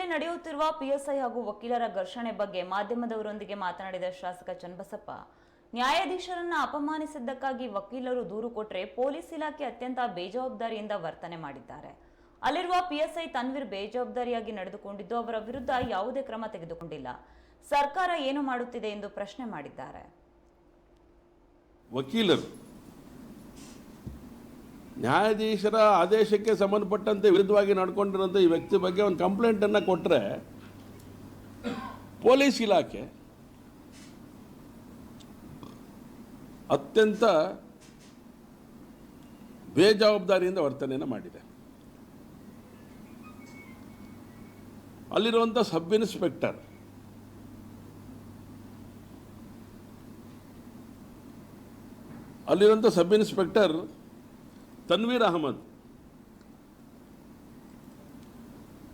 ಮಂಡ್ಯದಲ್ಲಿ ನಡೆಯುತ್ತಿರುವ ಪಿಎಸ್ಐ ಹಾಗೂ ವಕೀಲರ ಘರ್ಷಣೆ ಬಗ್ಗೆ ಮಾಧ್ಯಮದವರೊಂದಿಗೆ ಮಾತನಾಡಿದ ಶಾಸಕ ಚನ್ನಬಸಪ್ಪ, ನ್ಯಾಯಾಧೀಶರನ್ನ ಅಪಮಾನಿಸಿದ್ದಕ್ಕಾಗಿ ವಕೀಲರು ದೂರು ಕೊಟ್ಟರೆ ಪೊಲೀಸ್ ಇಲಾಖೆ ಅತ್ಯಂತ ಬೇಜವಾಬ್ದಾರಿಯಿಂದ ವರ್ತನೆ ಮಾಡಿದ್ದಾರೆ. ಅಲ್ಲಿರುವ ಪಿಎಸ್ಐ ತನ್ವೀರ್ ಬೇಜವಾಬ್ದಾರಿಯಾಗಿ ನಡೆದುಕೊಂಡಿದ್ದು, ಅವರ ವಿರುದ್ಧ ಯಾವುದೇ ಕ್ರಮ ತೆಗೆದುಕೊಂಡಿಲ್ಲ. ಸರ್ಕಾರ ಏನು ಮಾಡುತ್ತಿದೆ ಎಂದು ಪ್ರಶ್ನೆ ಮಾಡಿದ್ದಾರೆ. ವಕೀಲರು ನ್ಯಾಯಾಧೀಶರ ಆದೇಶಕ್ಕೆ ಸಂಬಂಧಪಟ್ಟಂತೆ ವಿರುದ್ಧವಾಗಿ ನಡ್ಕೊಂಡಿರೋಂಥ ಈ ವ್ಯಕ್ತಿ ಬಗ್ಗೆ ಒಂದು ಕಂಪ್ಲೇಂಟನ್ನು ಕೊಟ್ಟರೆ ಪೊಲೀಸ್ ಇಲಾಖೆ ಅತ್ಯಂತ ಬೇಜವಾಬ್ದಾರಿಯಿಂದ ವರ್ತನೆಯನ್ನು ಮಾಡಿದೆ. ಅಲ್ಲಿರುವಂಥ ಸಬ್ ಇನ್ಸ್ಪೆಕ್ಟರ್ ಅಲ್ಲಿರುವಂಥ ಸಬ್ ಇನ್ಸ್ಪೆಕ್ಟರ್ ತನ್ವೀರ್ ಅಹಮದ್.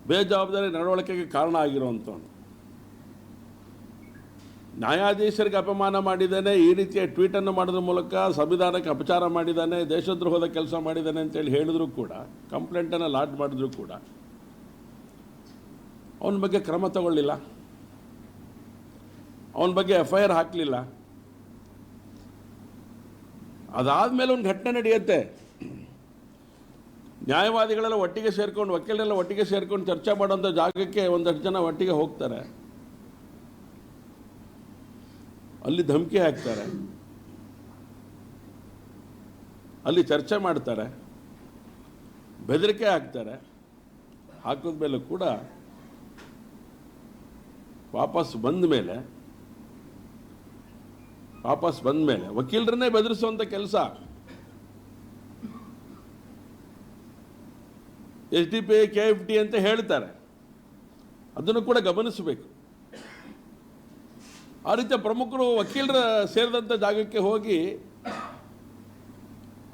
ಬೇಜವಾಬ್ದಾರಿ ನಡವಳಿಕೆಗೆ ಕಾರಣ ಆಗಿರುವಂಥವನು. ನ್ಯಾಯಾಧೀಶರಿಗೆ ಅಪಮಾನ ಮಾಡಿದ್ದಾನೆ, ಈ ರೀತಿಯ ಟ್ವೀಟನ್ನು ಮಾಡೋದ್ರ ಮೂಲಕ ಸಂವಿಧಾನಕ್ಕೆ ಅಪಚಾರ ಮಾಡಿದ್ದಾನೆ, ದೇಶದ್ರೋಹದ ಕೆಲಸ ಮಾಡಿದ್ದಾನೆ ಅಂತೇಳಿ ಹೇಳಿದ್ರು ಕೂಡ, ಕಂಪ್ಲೇಂಟನ್ನು ಲಾಡ್ ಮಾಡಿದ್ರು ಕೂಡ, ಅವನ ಬಗ್ಗೆ ಕ್ರಮ ತಗೊಳ್ಳಿಲ್ಲ. ಅವನ ಬಗ್ಗೆ ಎಫ್ ಐ ಆರ್ ಹಾಕಲಿಲ್ಲ. ಅದಾದಮೇಲೆ ಒಂದು ಘಟನೆ ನಡೆಯುತ್ತೆ. ನ್ಯಾಯವಾದಿಗಳೆಲ್ಲ ಒಟ್ಟಿಗೆ ಸೇರ್ಕೊಂಡು, ವಕೀಲರೆಲ್ಲ ಒಟ್ಟಿಗೆ ಸೇರ್ಕೊಂಡು ಚರ್ಚೆ ಮಾಡೋಂಥ ಜಾಗಕ್ಕೆ ಒಂದಷ್ಟು ಜನ ಒಟ್ಟಿಗೆ ಹೋಗ್ತಾರೆ. ಅಲ್ಲಿ ಧಮಕಿ ಹಾಕ್ತಾರೆ. ಅಲ್ಲಿ ಚರ್ಚೆ ಮಾಡ್ತಾರೆ. ಬೆದರಿಕೆ ಹಾಕ್ತಾರೆ. ಹಾಕಿದ ಮೇಲೆ ಕೂಡ ವಾಪಸ್ ಬಂದ ಮೇಲೆ, ವಾಪಸ್ ಬಂದ ಮೇಲೆ, ವಕೀಲರನ್ನೇ ಬೆದರಿಸುವಂಥ ಕೆಲಸ. S D P K F T ಅಂತ ಹೇಳ್ತಾರೆ. ಅದನ್ನು ಕೂಡ ಗಮನಿಸಬೇಕು. ಆ ರೀತಿಯ ಪ್ರಮುಖರು ವಕೀಲರ ಸೇರಿದಂಥ ಜಾಗಕ್ಕೆ ಹೋಗಿ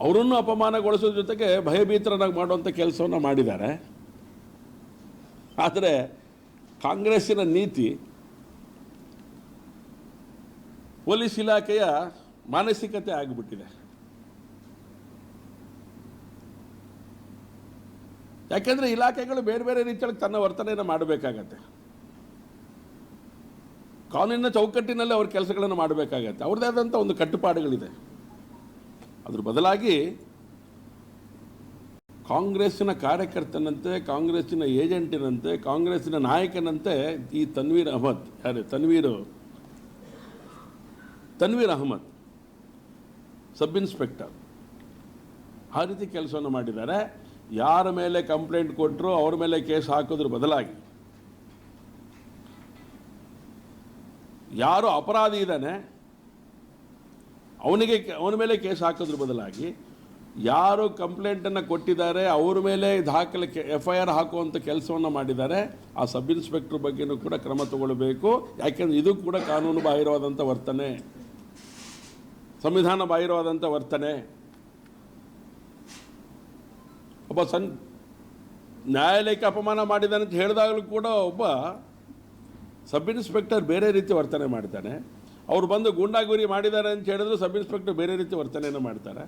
ಅವರನ್ನು ಅಪಮಾನಗೊಳಿಸೋದ್ರ ಜೊತೆಗೆ ಭಯಭೀತರನ್ನಾಗಿ ಮಾಡುವಂಥ ಕೆಲಸವನ್ನು ಮಾಡಿದ್ದಾರೆ. ಆದರೆ ಕಾಂಗ್ರೆಸ್ಸಿನ ನೀತಿ ಪೊಲೀಸ್ ಇಲಾಖೆಯ ಮಾನಸಿಕತೆ ಆಗಿಬಿಟ್ಟಿದೆ. ಯಾಕೆಂದರೆ ಇಲಾಖೆಗಳು ಬೇರೆ ಬೇರೆ ರೀತಿಯಲ್ಲಿ ತನ್ನ ವರ್ತನೆಯನ್ನು ಮಾಡಬೇಕಾಗತ್ತೆ. ಕಾನೂನಿನ ಚೌಕಟ್ಟಿನಲ್ಲಿ ಅವ್ರ ಕೆಲಸಗಳನ್ನು ಮಾಡಬೇಕಾಗತ್ತೆ. ಅವ್ರದ್ದೇ ಆದಂಥ ಒಂದು ಕಟ್ಟುಪಾಡುಗಳಿದೆ. ಅದ್ರ ಬದಲಾಗಿ ಕಾಂಗ್ರೆಸ್ಸಿನ ಕಾರ್ಯಕರ್ತನಂತೆ, ಕಾಂಗ್ರೆಸ್ಸಿನ ಏಜೆಂಟಿನಂತೆ, ಕಾಂಗ್ರೆಸ್ಸಿನ ನಾಯಕನಂತೆ ಈ ತನ್ವೀರ್ ಅಹಮದ್, ಯಾರು? ತನ್ವೀರ್ ತನ್ವೀರ್ ಅಹಮದ್, ಸಬ್ ಇನ್ಸ್ಪೆಕ್ಟರ್, ಆ ರೀತಿ ಕೆಲಸವನ್ನು ಮಾಡಿದ್ದಾರೆ. ಯಾರ ಮೇಲೆ ಕಂಪ್ಲೇಂಟ್ ಕೊಟ್ಟರು ಅವ್ರ ಮೇಲೆ ಕೇಸ್ ಹಾಕೋದ್ರ ಬದಲಾಗಿ. ಯಾರು ಅಪರಾಧಿ ಇದ್ದಾನೆ ಅವನಿಗೆ ಅವನ ಮೇಲೆ ಕೇಸ್ ಹಾಕೋದ್ರ ಬದಲಾಗಿ ಯಾರು ಕಂಪ್ಲೇಂಟನ್ನು ಕೊಟ್ಟಿದ್ದಾರೆ, ಅವ್ರ ಮೇಲೆ ದಾಖಲೆ ಎಫ್ ಐ ಆರ್ ಹಾಕುವಂಥ ಕೆಲಸವನ್ನು ಮಾಡಿದ್ದಾರೆ, ಆ ಸಬ್ ಇನ್ಸ್ಪೆಕ್ಟರ್ ಬಗ್ಗೆನೂ ಕೂಡ ಕ್ರಮ ತಗೊಳ್ಬೇಕು. ಯಾಕೆಂದರೆ ಇದು ಕೂಡ ಕಾನೂನು ಬಾಹಿರವಾದಂಥ ವರ್ತನೆ. ಸಂವಿಧಾನ ಬಾಹಿರವಾದಂಥ ವರ್ತನೆ. ಒಬ್ಬ ಸನ್ ನ್ಯಾಯಾಲಯಕ್ಕೆ ಅಪಮಾನ ಮಾಡಿದ್ದಾನೆ ಅಂತ ಹೇಳಿದಾಗಲೂ ಕೂಡ ಒಬ್ಬ ಸಬ್ ಇನ್ಸ್ಪೆಕ್ಟರ್ ಬೇರೆ ರೀತಿ ವರ್ತನೆ ಮಾಡ್ತಾನೆ. ಅವ್ರು ಬಂದು ಗೂಂಡಾಗುರಿ ಮಾಡಿದ್ದಾರೆ ಅಂತ ಹೇಳಿದ್ರು ಸಬ್ ಇನ್ಸ್ಪೆಕ್ಟರ್ ಬೇರೆ ರೀತಿ ವರ್ತನೆಯನ್ನು ಮಾಡ್ತಾರೆ.